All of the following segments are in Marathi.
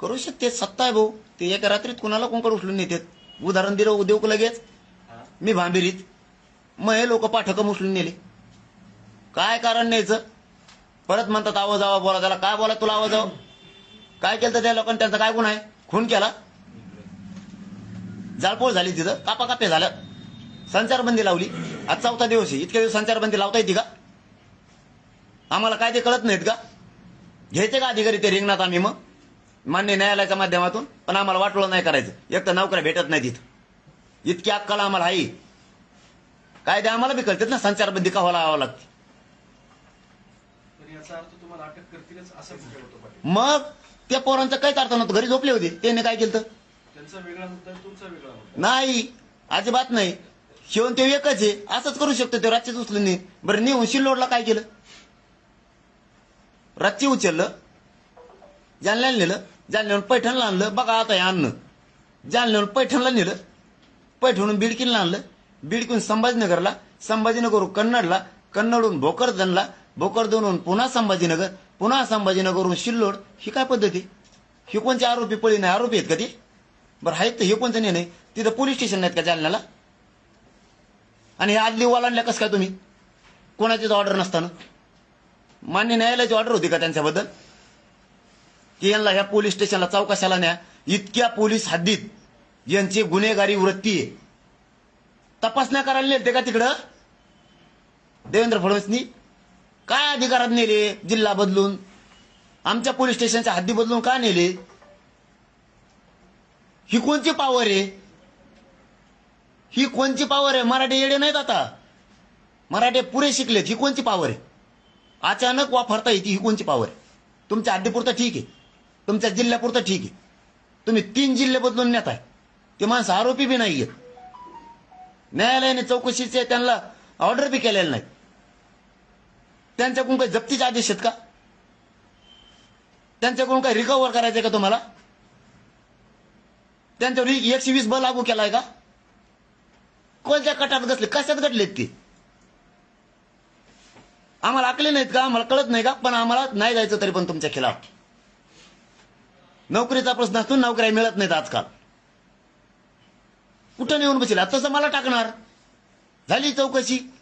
करू शकते सत्ता आहे भाऊ. ते एका रात्रीत कुणाला कोणकडे उचलून नेतात? उदाहरण दिलं उद्योग लगेच. मी भांबिरीत. मग हे लोक पाठकं उचलून नेले. काय कारण न्यायचं? परत म्हणतात आवाज आवा बोला त्याला. काय बोला तुला आवाज आवा काय केलं तर त्या लोकांनी त्यांचा काय गुण आहे? खून केला? जाळपोळ झाली तिथं. कापा कापे झालं. संचारबंदी लावली. आज चौथा दिवस आहे. इतक्या दिवस संचारबंदी लावता येते का? आम्हाला काय ते कळत नाहीत का? घ्यायचे का अधिकारी ते रिंगणात आम्ही मग? मान्य न्यायालयाच्या माध्यमातून पण आम्हाला वाटलं नाही करायचं. एक तर नोकऱ्या भेटत नाही तिथं इतकी अक्कल आम्हाला आहे. कायदे आम्हाला बी कळतात ना संचारबंदी का लावावं लागते. मग त्या पोरांचं काहीच अर्थ नव्हतं? घरी झोपले होते. त्याने काय केलं नाही. अजिबात नाही. शिवण ते एकच आहे. असंच करू शकतो ते रातचीच उचलून. ने बरं नेऊन शिल्लोडला काय केलं? रातची उचललं. जालन्याला नेलं जालन्याहून पैठणला आणलं. बघा आता हे अन्न. जालन्याहून पैठणला नेलं. पैठणून बिडकीला आणलं. बिडकीहून संभाजीनगरला संभाजीनगरहून कन्नडला कन्नडहून भोकरदनला भोकरदनहून पुन्हा संभाजीनगर पुन्हा संभाजीनगरहून शिल्लोड. ही काय पद्धती? ही कोणचे आरोपी पळी नाही? आरोपी आहेत का ते? बरं आहेत तर हे कोणतं नाही तिथं पोलीस स्टेशन नाहीत का जालन्याला? आणि आदली ओलांडल्या कसं काय तुम्ही? कोणाचीच ऑर्डर नसताना. मान्य न्यायालयाची ऑर्डर होती का त्यांच्याबद्दल? की यांना ह्या पोलीस स्टेशनला चौकशाला न्या. इतक्या पोलीस हद्दीत यांची गुन्हेगारी वृत्ती आहे. तपासण्या करायला नेलते का तिकडं? देवेंद्र फडणवीसनी. काय अधिकारात नेले जिल्हा बदलून? आमच्या पोलीस स्टेशनच्या हद्दी बदलून का नेले? ही कोणची पावर आहे? ही कोणची पावर आहे? मराठी येडे नाहीत आता. मराठी पुरे शिकलेत. ही कोणची पावर आहे? अचानक वापरता येते ही कोणची पावर आहे? तुमच्या हद्दीपुरतं ठीक आहे. तुमच्या जिल्ह्यापुरतं ठीक आहे. तुम्ही तीन जिल्हे बदलून नेताय. ते माणसं आरोपी बी नाही आहेत न्यायालयाने चौकशीचे त्यांना ऑर्डर बी केलेले नाही. त्यांच्याकडून काही जप्तीचे आदेश आहेत का? त्यांच्याकडून काही रिकव्हर करायचंय का तुम्हाला? त्यांच्यावर एकशे वीस ब लागू केलाय का? कोणत्या कटात घसले? कशात घडलेत ते? आम्हाला आकले नाहीत का? आम्हाला कळत नाही का? पण आम्हाला नाही जायचं तरी पण तुमच्या खिलाफ. नोकरीचा प्रश्न असतो नोकऱ्या मिळत नाहीत आजकाल. कुठं नेऊन बसेल? तसं मला टाकणार. झाली चौकशी.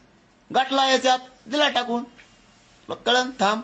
गाठला याच्यात. दिला टाकून. मग कळण थांब.